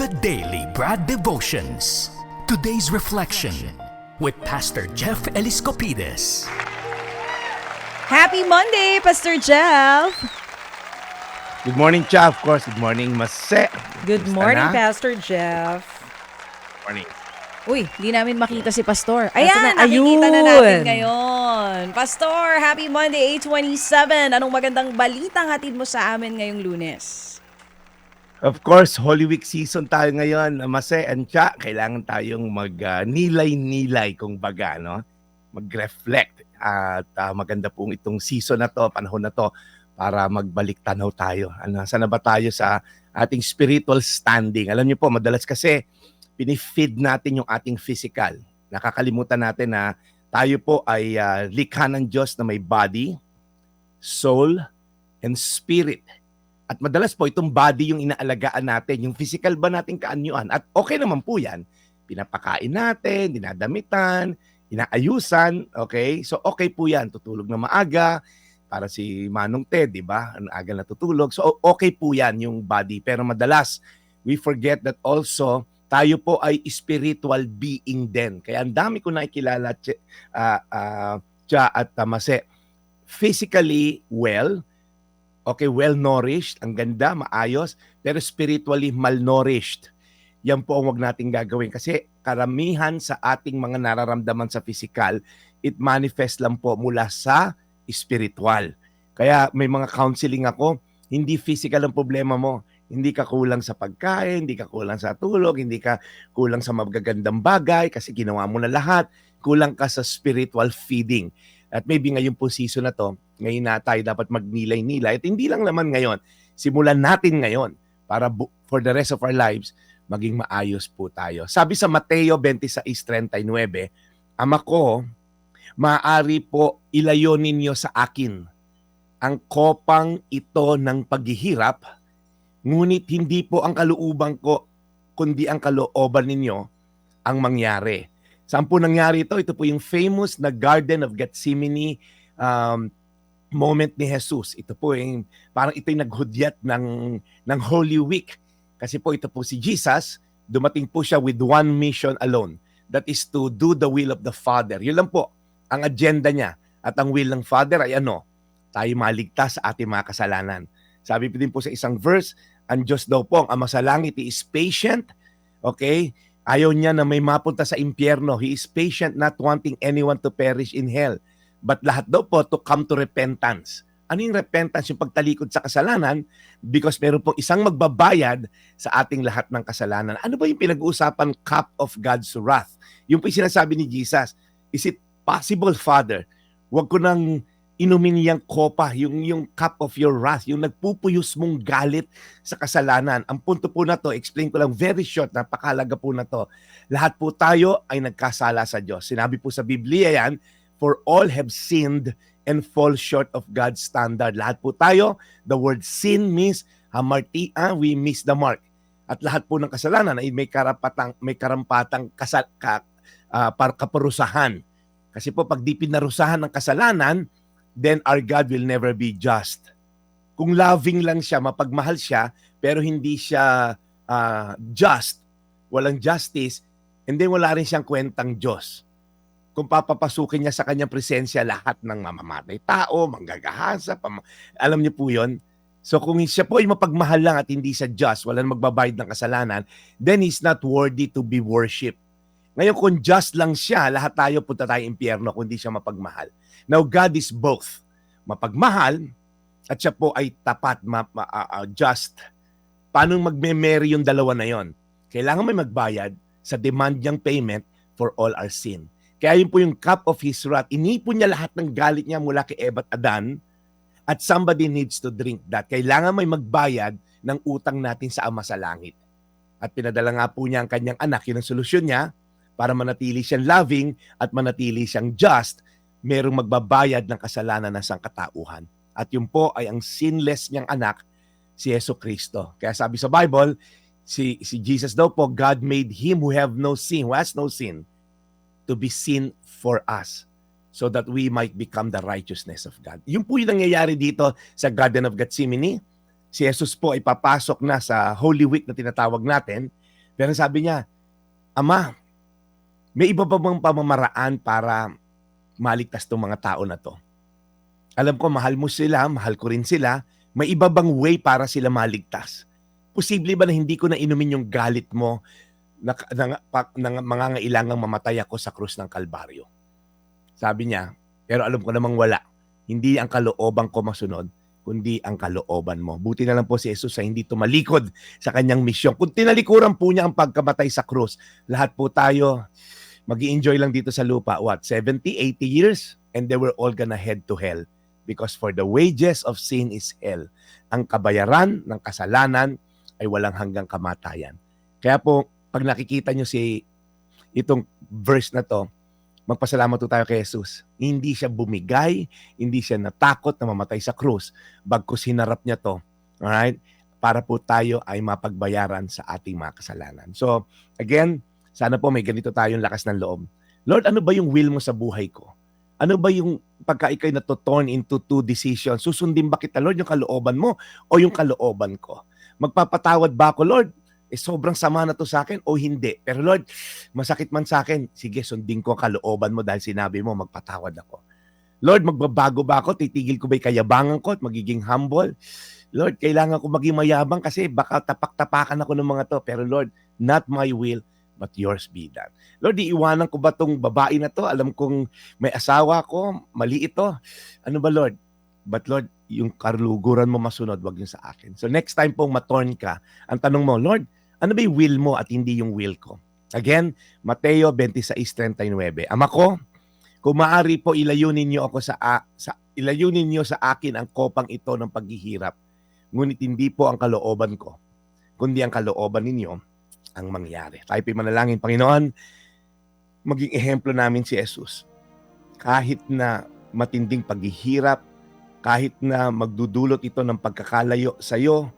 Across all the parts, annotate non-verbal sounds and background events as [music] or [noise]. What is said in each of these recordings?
The Daily Brad Devotions. Today's reflection with Pastor Jeff Eliscopides. Happy Monday, Pastor Jeff! Good morning, Cha. Of course, good morning, Mase. Good morning, na? Pastor Jeff. Morning. Uy, di namin makita si Pastor. Ayan, na? nakikita na natin ngayon. Pastor, happy Monday, 827. Anong magandang balitang hatid mo sa amin ngayong lunes? Of course, Holy Week season tayo ngayon, Mase and Cha. Kailangan tayong mag-nilay-nilay kung baga, no? Mag-reflect. At ah, maganda pong itong season na to, panahon na to, para magbalik tanaw tayo. Ano, sana ba tayo sa ating spiritual standing? Alam niyo po, madalas kasi pinifeed natin yung ating physical. Nakakalimutan natin na tayo po ay ah, likha ng Diyos na may body, soul, and spirit. At madalas po itong body yung inaalagaan natin, yung physical ba nating kaanyuan. At okay naman po yan. Pinapakain natin, dinadamitan, inaayusan, okay? So okay po yan, tutulog na maaga, para si Manong Ted, di ba? Ang aga natutulog. So okay po yan yung body. Pero madalas, we forget that also, tayo po ay spiritual being din. Kaya ang dami ko nakikilala, ah, ah, Cha at Tamase. Physically well, okay, well-nourished, ang ganda, maayos, pero spiritually malnourished. Yan po ang wag nating gagawin kasi karamihan sa ating mga nararamdaman sa physical, it manifest lang po mula sa spiritual. Kaya may mga counseling ako, hindi physical ang problema mo. Hindi ka kulang sa pagkain, hindi ka kulang sa tulog, hindi ka kulang sa magagandang bagay kasi ginawa mo na lahat. Kulang ka sa spiritual feeding. At maybe ngayon po season na to, ngayon na tayo dapat magnilay-nilay. At hindi lang naman ngayon, simulan natin ngayon para for the rest of our lives, maging maayos po tayo. Sabi sa Mateo 26.39, Ama ko, maaari po ilayo ninyo sa akin ang kopang ito ng paghihirap, ngunit hindi po ang kalooban ko, kundi ang kalooban ninyo ang mangyari. Saan po nangyari ito? Ito po yung famous na Garden of Gethsemane um, moment ni Jesus. Ito po yung, parang ito yung naghudyat ng, ng Holy Week. Kasi po ito po si Jesus, dumating po siya with one mission alone. That is to do the will of the Father. Yun lang po ang agenda niya. At ang will ng Father ay ano? Tayo maligtas sa ating mga kasalanan. Sabi po din po sa isang verse, ang Diyos daw po, ang Ama sa Langit, He is patient. Okay? Ayaw niya na may mapunta sa impyerno. He is patient, not wanting anyone to perish in hell. But lahat daw po to come to repentance. Ano yung repentance? Yung pagtalikod sa kasalanan because meron pong isang magbabayad sa ating lahat ng kasalanan. Ano ba yung pinag-uusapan cup of God's wrath? Yung po yung sinasabi ni Jesus, is it possible, Father, wag ko nang inumin yung kopa, yung, yung cup of your wrath, yung nagpupuyos mong galit sa kasalanan. Ang punto po na to, explain ko lang very short, napakalaga po na to. Lahat po tayo ay nagkasala sa Diyos. Sinabi po sa Biblia yan, for all have sinned and fall short of God's standard. Lahat po tayo, the word sin means hamarti, ah, we miss the mark. At lahat po ng kasalanan ay may karapatang may karampatang kasal, ka, ah, par, kaparusahan. Kasi po pag di pinarusahan ng kasalanan, then our God will never be just. Kung loving lang siya, mapagmahal siya, pero hindi siya ah, just, walang justice, and then wala rin siyang kwentang Diyos. Kung papapasukin niya sa kanyang presensya lahat ng mamamatay tao, manggagahasa, pam- alam niyo po yon. So kung siya po ay mapagmahal lang at hindi siya just, walang magbabayad ng kasalanan, then he's not worthy to be worshipped. Ngayon kung just lang siya, lahat tayo punta tayo impyerno kung hindi siya mapagmahal. Now God is both. Mapagmahal at siya po ay tapat, ma, ma- ah, ah, just. Paano magme-marry yung dalawa na yon? Kailangan may magbayad sa demand niyang payment for all our sin. Kaya yun po yung cup of his wrath. Inipon niya lahat ng galit niya mula kay Eva at Adan at somebody needs to drink that. Kailangan may magbayad ng utang natin sa Ama sa Langit. At pinadala nga po niya ang kanyang anak. Yun ang solusyon niya para manatili siyang loving at manatili siyang just. Merong magbabayad ng kasalanan ng sangkatauhan. At yun po ay ang sinless niyang anak, si Yeso Kristo. Kaya sabi sa Bible, si, si Jesus daw po, God made him who have no sin, who has no sin, to be sin for us so that we might become the righteousness of God. Yun po yung nangyayari dito sa Garden of Gethsemane. si Jesus po ay papasok na sa Holy Week na tinatawag natin. Pero sabi niya, Ama, may iba pa bang pamamaraan para maligtas tong mga tao na to? Alam ko, mahal mo sila, mahal ko rin sila. May iba bang way para sila maligtas? Posible ba na hindi ko na inumin yung galit mo na, na, pa, na mangangailangang mamatay ako sa krus ng Kalbaryo? Sabi niya, pero alam ko namang wala. Hindi ang kalooban ko masunod, kundi ang kalooban mo. Buti na lang po si Jesus sa hindi tumalikod sa kanyang misyon. Kung tinalikuran po niya ang pagkamatay sa krus, lahat po tayo mag enjoy lang dito sa lupa. What? 70, 80 years? And they were all gonna head to hell. Because for the wages of sin is hell. Ang kabayaran ng kasalanan ay walang hanggang kamatayan. Kaya po, pag nakikita nyo si itong verse na to, magpasalamat tayo kay Jesus. Hindi siya bumigay, hindi siya natakot na mamatay sa krus, bagkus hinarap niya to. Alright? Para po tayo ay mapagbayaran sa ating mga kasalanan. So, again, sana po may ganito tayong lakas ng loob. Lord, ano ba yung will mo sa buhay ko? Ano ba yung pagka ikay na to turn into two decisions? Susundin ba kita, Lord, yung kalooban mo o yung kalooban ko? Magpapatawad ba ako, Lord? Eh, sobrang sama na to sa akin o hindi? Pero Lord, masakit man sa akin, sige, sundin ko ang kalooban mo dahil sinabi mo, magpatawad ako. Lord, magbabago ba ako? Titigil ko ba yung kayabangan ko at magiging humble? Lord, kailangan ko maging mayabang kasi baka tapak-tapakan ako ng mga to. Pero Lord, not my will, but yours be done. Lord, iiwanan ko ba tong babae na to? Alam kong may asawa ko, mali ito. Ano ba Lord? But Lord, yung karluguran mo masunod, wag yung sa akin. So next time pong matorn ka, ang tanong mo, Lord, ano ba yung will mo at hindi yung will ko? Again, Mateo 26:39. Ama ko, kung maaari po ilayunin niyo ako sa, sa ilayunin niyo sa akin ang kopang ito ng paghihirap. Ngunit hindi po ang kalooban ko, kundi ang kalooban ninyo ang mangyari. Tayo po'y manalangin, Panginoon, maging ehemplo namin si Jesus. Kahit na matinding paghihirap, kahit na magdudulot ito ng pagkakalayo sa iyo,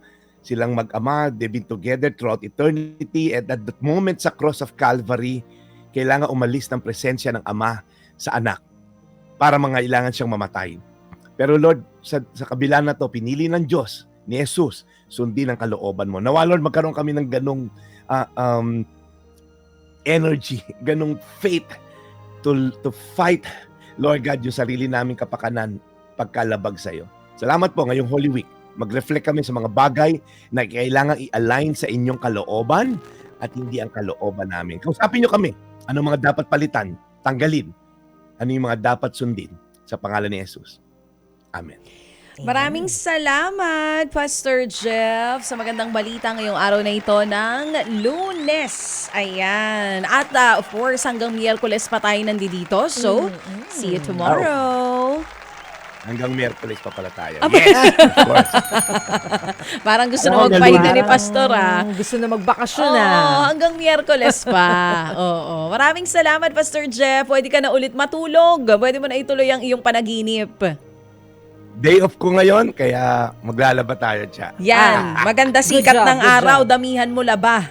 silang mag-ama, they've been together throughout eternity and at that moment sa cross of Calvary, kailangan umalis ng presensya ng Ama sa anak para mangailangan siyang mamatay. Pero Lord, sa, sa kabila na to, pinili ng Diyos, ni Jesus, sundin ang kalooban mo. Nawa Lord, magkaroon kami ng ganong ah, um, energy, [laughs] ganong faith to, to fight, Lord God, yung sarili naming kapakanan pagkalabag sa iyo. Salamat po ngayong Holy Week. Mag-reflect kami sa mga bagay na kailangan i-align sa inyong kalooban at hindi ang kalooban namin. Kausapin nyo kami. Ano mga dapat palitan, tanggalin. Ano yung mga dapat sundin sa pangalan ni Jesus. Amen. Maraming salamat, Pastor Jeff, sa magandang balita ngayong araw na ito ng Lunes. Ayan. At uh, of course, hanggang Miyerkules pa tayo nandito. So, see you tomorrow. Hanggang Miyerkules pa pala tayo. Aba. Yes, of course. [laughs] Parang gusto na Oo, magpahinga ni Pastor, ah. Parang Gusto na magbakasyon Oo, ah. hanggang Miyerkules pa. [laughs] Oo. Maraming salamat, Pastor Jeff. Pwede ka na ulit matulog. Pwede mo na ituloy ang iyong panaginip. Day off ko ngayon, kaya maglalaba tayo, Cha. Yan. Maganda Good sikat job, ng good araw. job. Damihan mo laba.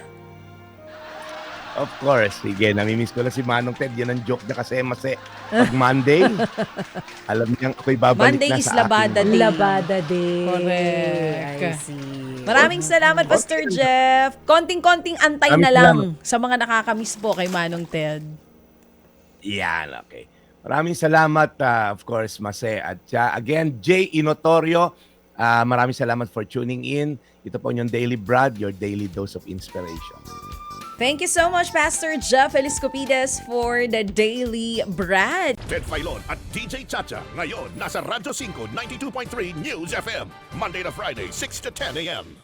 Of course. Sige, namimiss ko na si Manong Ted. Yan ang joke niya kasi masi. Pag Monday, [laughs] alam niyang ako'y babalik Monday na is sa labada aking... day. Labada day. Correct. I see. Maraming salamat, Pastor Okay. Jeff. Konting-konting antay na Maraming lang sa mga nakakamiss po kay Manong Ted. Yan, okay. Maraming salamat, ah, of course, Mase. At siya, again, Jay Inotorio, ah, maraming salamat for tuning in. Ito po yung Daily Brad, your daily dose of inspiration. Thank you so much, Pastor Jeff Eliscopides, for the Daily Brad. Ted Filon at DJ Chacha. Ngayon, nasa Radyo 5, 92.3 News FM. Monday to Friday, 6 to 10 a.m.